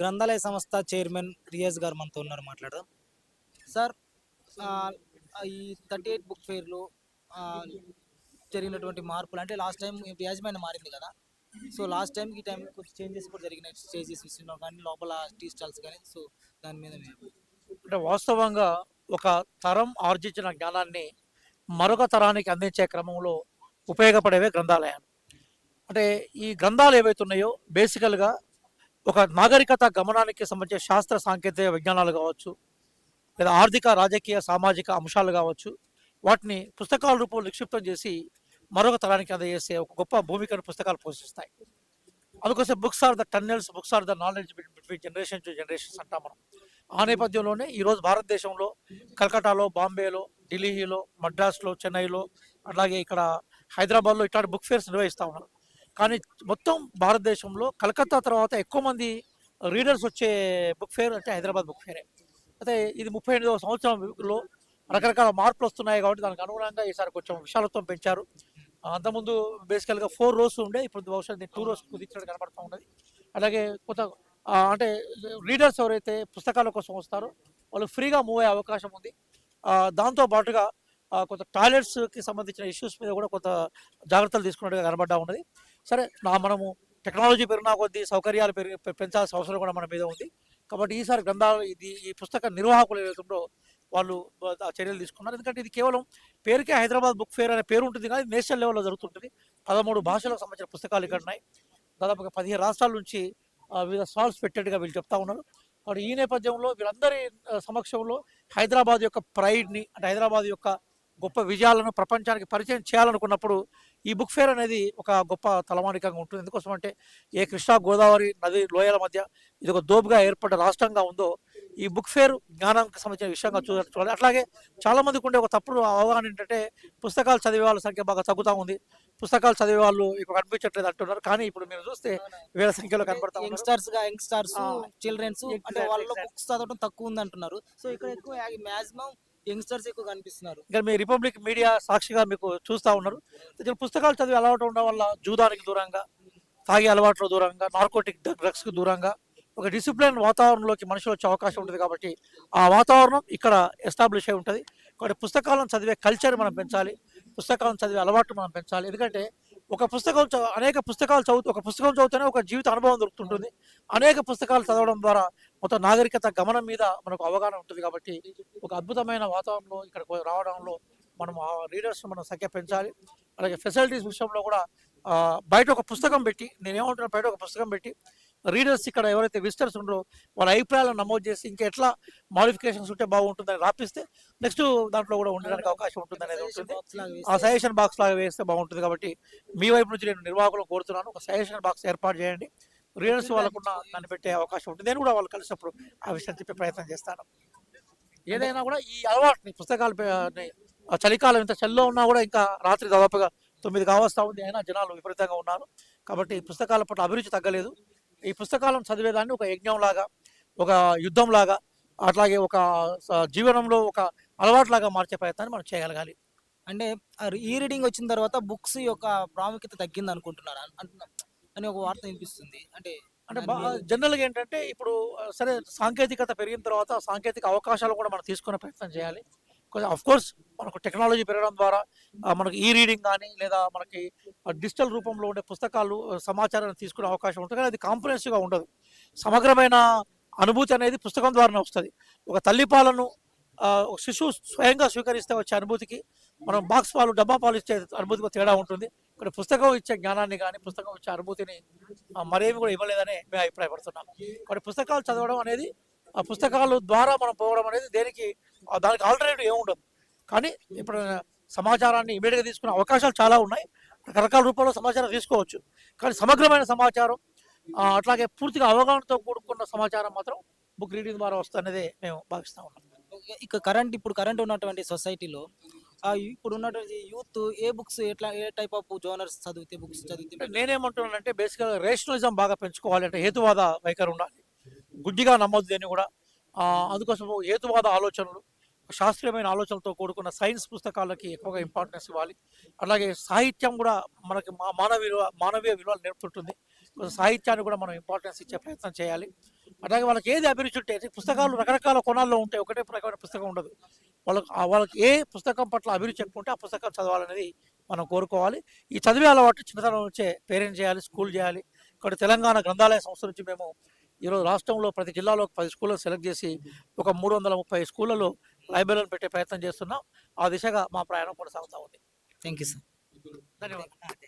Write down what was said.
గ్రంథాలయ సంస్థ చైర్మన్ రియాజ్ గారు మనతో ఉన్నారు మాట్లాడదాం. సార్ ఈ థర్టీ ఎయిట్ బుక్ ఫెయిర్లో జరిగినటువంటి మార్పులు అంటే లాస్ట్ టైం యాజమాన్యం మారింది కదా. సో లాస్ట్ టైం ఈ టైం కొంచెం చేంజెస్ కూడా జరిగినాయి స్టేజెస్ విషయంలో కానీ లోపల టీ స్టాల్స్ కానీ సో దాని మీద అంటే వాస్తవంగా ఒక తరం ఆర్జించిన జ్ఞానాన్ని మరొక తరానికి అందించే క్రమంలో ఉపయోగపడేవే గ్రంథాలయాలు. అంటే ఈ గ్రంథాలు ఏవైతే ఉన్నాయో బేసికల్గా ఒక నాగరికత గమనానికి సంబంధించిన శాస్త్ర సాంకేతిక విజ్ఞానాలు కావచ్చు లేదా ఆర్థిక రాజకీయ సామాజిక అంశాలు కావచ్చు వాటిని పుస్తకాల రూపంలో నిక్షిప్తం చేసి మరొక తరానికి అందజేసే ఒక గొప్ప భూమికను పుస్తకాలు పోషిస్తాయి. అందుకోసం books are the tunnels books are the knowledge between generation to generations అంటాం మనం. ఆ నేపథ్యంలోనే ఈరోజు భారతదేశంలో కలకటాలో బాంబేలో ఢిల్లీలో మద్రాసులో చెన్నైలో అలాగే ఇక్కడ హైదరాబాద్లో ఇట్లాంటి బుక్ ఫేర్స్ నిర్వహిస్తూ ఉన్నారు. కానీ మొత్తం భారతదేశంలో కలకత్తా తర్వాత ఎక్కువ మంది రీడర్స్ వచ్చే బుక్ ఫేర్ అంటే హైదరాబాద్ బుక్ ఫేరే అయితే ఇది ముప్పై ఎనిమిదవ సంవత్సరంలో రకరకాల మార్పులు వస్తున్నాయి కాబట్టి దానికి అనుగుణంగా ఈసారి కొంచెం విశాలత్వం పెంచారు. అంతకుముందు బేసికల్గా ఫోర్ రోస్ ఉండే ఇప్పుడు బహుశా టూ రోస్ కుదించినట్టు కనబడుతూ ఉన్నది. అలాగే కొత్త అంటే రీడర్స్ ఎవరైతే పుస్తకాల కోసం వస్తారో వాళ్ళు ఫ్రీగా మూవ్ అయ్యే అవకాశం ఉంది. దాంతో పాటుగా కొంత టాయిలెట్స్కి సంబంధించిన ఇష్యూస్ మీద కూడా కొంత జాగ్రత్తలు తీసుకున్నట్టుగా కనబడ్డా ఉన్నది. సరే నా మనము టెక్నాలజీ పెరిగినా కొద్దీ సౌకర్యాలు పెరిగి పె- పెంచాల్సిన అవసరం కూడా మన మీద ఉంది. కాబట్టి ఈసారి గ్రంథాలు ఇది ఈ పుస్తక నిర్వాహకులు ఏదైతుందో వాళ్ళు చర్యలు తీసుకున్నారు. ఎందుకంటే ఇది కేవలం పేరుకే హైదరాబాద్ బుక్ ఫేర్ అనే పేరు ఉంటుంది కానీ నేషనల్ లెవెల్లో జరుగుతుంటుంది. పదమూడు భాషలకు సంబంధించిన పుస్తకాలు ఇక్కడ ఉన్నాయి. దాదాపుగా పదిహేను రాష్ట్రాల నుంచి వివిధ స్టాల్స్ పెట్టేట్టుగా వీళ్ళు చెప్తా ఉన్నారు. కాబట్టి ఈ నేపథ్యంలో వీళ్ళందరి సమక్షంలో హైదరాబాద్ యొక్క ప్రైడ్ని అంటే హైదరాబాద్ యొక్క గొప్ప విజయాలను ప్రపంచానికి పరిచయం చేయాలనుకున్నప్పుడు ఈ బుక్ ఫేర్ అనేది ఒక గొప్ప తలమానికంగా ఉంటుంది. ఎందుకోసం అంటే ఏ కృష్ణా గోదావరి నది లోయల మధ్య ఇది ఒక దోపుగా ఏర్పడ్డ రాష్ట్రంగా ఉందో ఈ బుక్ ఫేర్ జ్ఞానానికి సంబంధించిన విషయంగా చూడాలి. అట్లాగే చాలా మందికి ఉండే ఒక తప్పుడు అవగాహన ఏంటంటే పుస్తకాలు చదివే వాళ్ళ సంఖ్య బాగా తగ్గుతూ ఉంది. పుస్తకాలు చదివే వాళ్ళు ఇప్పుడు కనిపించట్లేదు అంటున్నారు. కానీ ఇప్పుడు మీరు చూస్తే వేల సంఖ్యలో కనబడతా ఉన్నారు. యంగ్స్టర్స్గా యంగ్స్టర్స్ చిల్డ్రన్స్ అంటే. బుక్స్ చదవడం తక్కువ ఉంది అంటున్నారు సో ఇక్కడ ఎక్కువ మాక్సిమం యంగ్స్టర్స్ ఎక్కువ కనిపిస్తున్నారు. ఇంకా మీ రిపబ్లిక్ మీడియా సాక్షిగా మీకు చూస్తూ ఉన్నారు. పుస్తకాలు చదివి అలవాటు ఉండడం వల్ల జూదానికి దూరంగా తాగే అలవాట్ల దూరంగా నార్కోటిక్ డ్రగ్స్కి దూరంగా ఒక డిసిప్లిన్ వాతావరణంలోకి మనుషులు వచ్చే అవకాశం ఉంటుంది కాబట్టి ఆ వాతావరణం ఇక్కడ ఎస్టాబ్లిష్ అయి ఉంటుంది. కాబట్టి పుస్తకాలను చదివే కల్చర్ మనం పెంచాలి. పుస్తకాలను చదివే అలవాటు మనం పెంచాలి. ఎందుకంటే ఒక పుస్తకం అనేక పుస్తకాలు చదువుతూ ఒక పుస్తకం చదివితేనే ఒక జీవిత అనుభవం దొరుకుతుంటుంది. అనేక పుస్తకాలు చదవడం ద్వారా మొత్తం నాగరికత గమనం మీద మనకు అవగాహన ఉంటుంది కాబట్టి ఒక అద్భుతమైన వాతావరణంలో ఇక్కడ రావడంలో మనం ఆ రీడర్స్ మనం సంఖ్య పెంచాలి. అలాగే ఫెసిలిటీస్ విషయంలో కూడా బయట ఒక పుస్తకం పెట్టి నేను ఏమంటున్నా బయట ఒక పుస్తకం పెట్టి రీడర్స్ ఇక్కడ ఎవరైతే విజిటర్స్ ఉన్నారో వాళ్ళ అభిప్రాయాలను నమోదు చేసి ఇంకా ఎట్లా మాడిఫికేషన్స్ ఉంటే బాగుంటుందని రాపిస్తే నెక్స్ట్ దాంట్లో కూడా ఉండడానికి అవకాశం ఉంటుంది. అనేది ఉంటుంది ఆ సజెషన్ బాక్స్ లాగా వేస్తే బాగుంటుంది కాబట్టి మీ వైపు నుంచి నేను నిర్వాహకులు కోరుతున్నాను. ఒక సజెషన్ బాక్స్ ఏర్పాటు చేయండి. రీడర్స్ వాళ్ళకున్న దాన్ని పెట్టే అవకాశం ఉంటుంది. నేను కూడా వాళ్ళు కలిసినప్పుడు ఆ విషయం చెప్పే ప్రయత్నం చేస్తాను. ఏదైనా కూడా ఈ అలవాటుని పుస్తకాలు చలికాలం ఇంత చలిలో ఉన్నా కూడా ఇంకా రాత్రి దాదాపుగా తొమ్మిది కావస్తా ఉంది అయినా జనాలు విపరీతంగా ఉన్నారు. కాబట్టి ఈ పుస్తకాల పట్ల అభిరుచి తగ్గలేదు. ఈ పుస్తకాలను చదివేదాన్ని ఒక యజ్ఞం లాగా ఒక యుద్ధం లాగా అట్లాగే ఒక జీవనంలో ఒక అలవాటులాగా మార్చే ప్రయత్నాన్ని మనం చేయగలగాలి. అంటే ఈ రీడింగ్ వచ్చిన తర్వాత బుక్స్ యొక్క ప్రాముఖ్యత తగ్గింది అనుకుంటున్నారు అంటున్నా- అని ఒక వార్త వినిపిస్తుంది. అంటే అంటే జనరల్గా ఏంటంటే ఇప్పుడు సరే సాంకేతికత పెరిగిన తర్వాత సాంకేతిక అవకాశాలు కూడా మనం తీసుకునే ప్రయత్నం చేయాలి. అఫ్ కోర్స్ మనకు టెక్నాలజీ పెరగడం ద్వారా మనకి ఈ రీడింగ్ కానీ లేదా మనకి డిజిటల్ రూపంలో ఉండే పుస్తకాలు సమాచారాన్ని తీసుకునే అవకాశం ఉంటుంది. కానీ అది కాంప్రహెన్సివ్గా ఉండదు. సమగ్రమైన అనుభూతి అనేది పుస్తకం ద్వారానే వస్తుంది. ఒక తల్లిపాలను ఆ, ఒక శిశువు స్వయంగా స్వీకరిస్తే వచ్చే అనుభూతికి మనం బాక్స్ పాలు డబ్బా పాలు ఇచ్చే అనుభూతికి తేడా ఉంటుంది. ఇక్కడ పుస్తకం ఇచ్చే జ్ఞానాన్ని కానీ పుస్తకం ఇచ్చే అనుభూతిని మరేమి కూడా ఇవ్వలేదని మేము అభిప్రాయపడుతున్నాం. కొన్ని పుస్తకాలు చదవడం అనేది ఆ పుస్తకాలు ద్వారా మనం పోవడం అనేది దేనికి దానికి ఆల్టర్నేటివ్ ఏముండదు. కానీ ఇప్పుడు సమాచారాన్ని ఇమీడియట్గా తీసుకునే అవకాశాలు చాలా ఉన్నాయి. రకరకాల రూపంలో సమాచారం తీసుకోవచ్చు. కానీ సమగ్రమైన సమాచారం అట్లాగే పూర్తిగా అవగాహనతో కూడుకున్న సమాచారం మాత్రం బుక్ రీడింగ్ ద్వారా వస్తుందనేది మేము భావిస్తూ ఉన్నాం. ఇక కరెంట్ ఇప్పుడు కరెంట్ ఉన్నటువంటి సొసైటీలో ఇప్పుడు ఉన్నటువంటి యూత్ ఏ బుక్స్ ఎట్లా ఏ టైప్ ఆఫ్ జోనర్స్ చదివితే బుక్స్ చదివితే నేనేమంటున్నానంటే బేసిక్గా రేషనలిజం బాగా పెంచుకోవాలి అంటే హేతువాద వైఖరి ఉండాలి. గుడ్డిగా నమ్మొద్దు దేన్ని కూడా. ఆ, అందుకోసం హేతువాద ఆలోచనలు శాస్త్రీయమైన ఆలోచనలతో కూడుకున్న సైన్స్ పుస్తకాలకి ఎక్కువగా ఇంపార్టెన్స్ ఇవ్వాలి. అలాగే సాహిత్యం కూడా మనకి మా- మానవ విలువ మానవీయ విలువలు నేర్పుతుంటుంది. సాహిత్యాన్ని కూడా మనం ఇంపార్టెన్స్ ఇచ్చే ప్రయత్నం చేయాలి. అలాగే వాళ్ళకి ఏది అభిరుచి ఉంటే పుస్తకాలు రకరకాల కోణాల్లో ఉంటాయి ఒకటే రకమైన పుస్తకం ఉండదు. వాళ్ళకి వాళ్ళకి ఏ పుస్తకం పట్ల అభిరుచి ఉంటే ఆ పుస్తకం చదవాలనేది మనం కోరుకోవాలి. ఈ చదివే అలవాటు చిన్నతనం నుంచే పేరెంట్ చేయాలి స్కూల్ చేయాలి. ఇక్కడ తెలంగాణ గ్రంథాలయ సంస్థ నుంచి మేము ఈరోజు రాష్ట్రంలో ప్రతి జిల్లాలో పది స్కూళ్ళను సెలెక్ట్ చేసి ఒక మూడు వందల ముప్పై స్కూళ్ళలో లైబ్రరీలను పెట్టే ప్రయత్నం చేస్తున్నాం. ఆ దిశగా మా ప్రయాణం కొనసాగుతూ ఉంది. థ్యాంక్ యూ సార్ ధన్యవాదాలు.